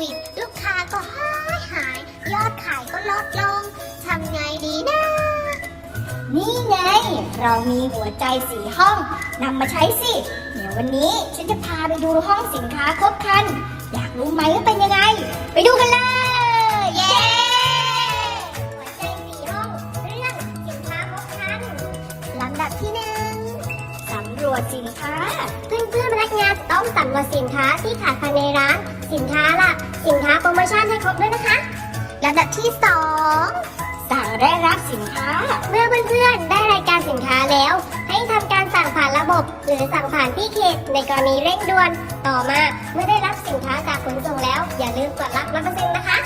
วิด ลูกค้าก็หายหาย ยอดขายก็ลดลงทำไงดีนะ นี่ไง เรามีหัวใจสีห้องนำมาใช้สิ เดี๋ยววันนี้ฉันจะพาไปดูห้องสินค้าครบครัน อยากรู้ไหมว่าเป็นยังไง ไปดูกันเลย เย้ หัวใจสีห้องเรื่องสินค้าครบครันลำดับที่หนึ่งสำรวจสินค้า เพื่อนเพื่อนๆพนักงานต้องสำรวจสินค้าที่ขายภายในร้าน สินค้าหลักสินค้าโปรโมชั่นให้ครบด้วยนะคะลำดับที่สองสั่งได้รับสินค้า เมื่อเพื่อนๆได้รายการสินค้าแล้ว ให้ทำการสั่งผ่านระบบ หรือสั่งผ่านที่เขตในกรณีเร่งด่วน ต่อมาเมื่อได้รับสินค้าจากขนส่งแล้ว อย่าลืมกดรับร้อยเปอร์เซ็นต์นะคะ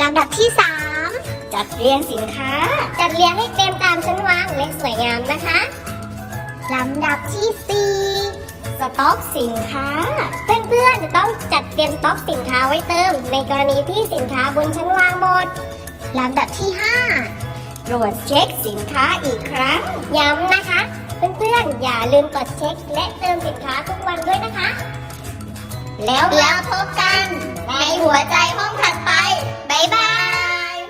ลำดับที่สามจัดเรียงสินค้า จัดเรียงให้เต็มตามชั้นวางและสวยงามนะคะลำดับที่สี่สต็อกสินค้าเพื่อนๆจะ ต้องจัดเตรียมสต็อกสินค้าไว้เติม ในกรณีที่สินค้าบนชั้นวางหมดลำดับที่ห้าตรวจเช็คสินค้าอีกครั้ง ย้ำนะคะ เพื่อนๆ อย่าลืมกดเช็ค และเติมสินค้าทุกวันด้วยนะคะ แล้วแล้วพบกันในหัวใจ